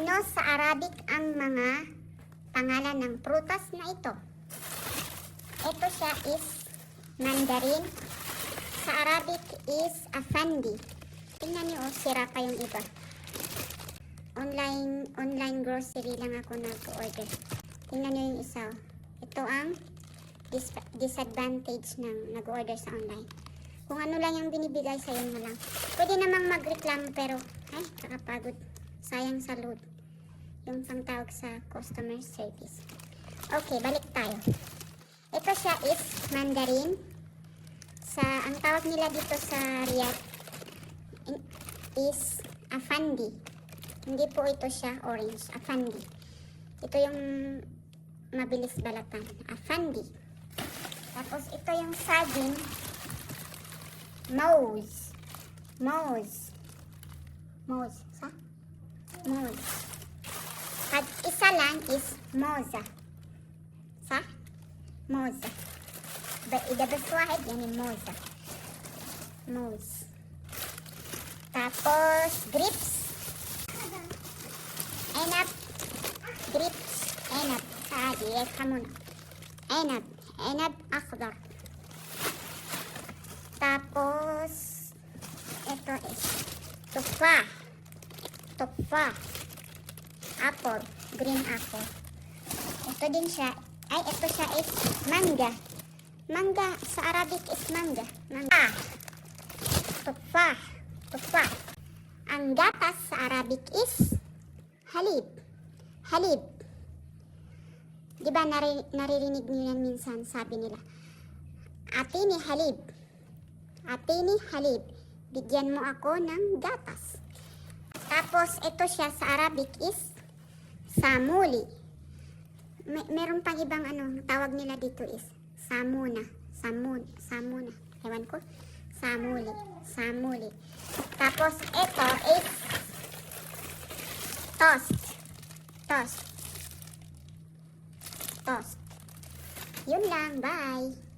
Ano sa Arabic ang mga pangalan ng prutas na ito? Ito siya is mandarin. Sa Arabic is afandi. Tingnan niyo, oh, sira pa yung iba. Online online grocery lang ako nag-order. Tingnan niyo yung isa. oh. Ito ang dis- disadvantage ng nag-order sa online. Kung ano lang yung binibigay sa na lang. Pwede namang magreklamo pero ay, kakapagod. Sayang sa load. Yung pang tawag sa customer service. Okay, balik tayo. Ito siya is mandarin. Sa, ang tawag nila dito sa Riyadh is afandi. Hindi po ito siya orange. Afandi. Ito yung mabilis balatan. Afandi. Tapos ito yung saging. Mouse. Mouse. Mouse. Sa? Mouse At isa lang is moza. Sa? Moza. Ba- إذا بس واحد يعني موزة موز tapos grapes عنب grapes عنب عادي يفهمون عنب عنب أخضر tapos ito is tufah tufah apple. Green apple. Ito din siya. Ay ito siya is manga. Manga sa Arabic is manga. Manga. Tufah tufah ang gatas sa Arabic is halib. Halib. Di ba nari, naririnig niyo yan minsan? Sabi nila atini halib. Atini halib. Bigyan mo ako ng gatas. Tapos ito siya sa Arabic is samuli may, meron pang ibang ano, tawag nila dito is samuna, samun, samuna. Ewan ko. Samuli, samuli. Tapos ito is toast. Toast. Toast. Yun lang, bye.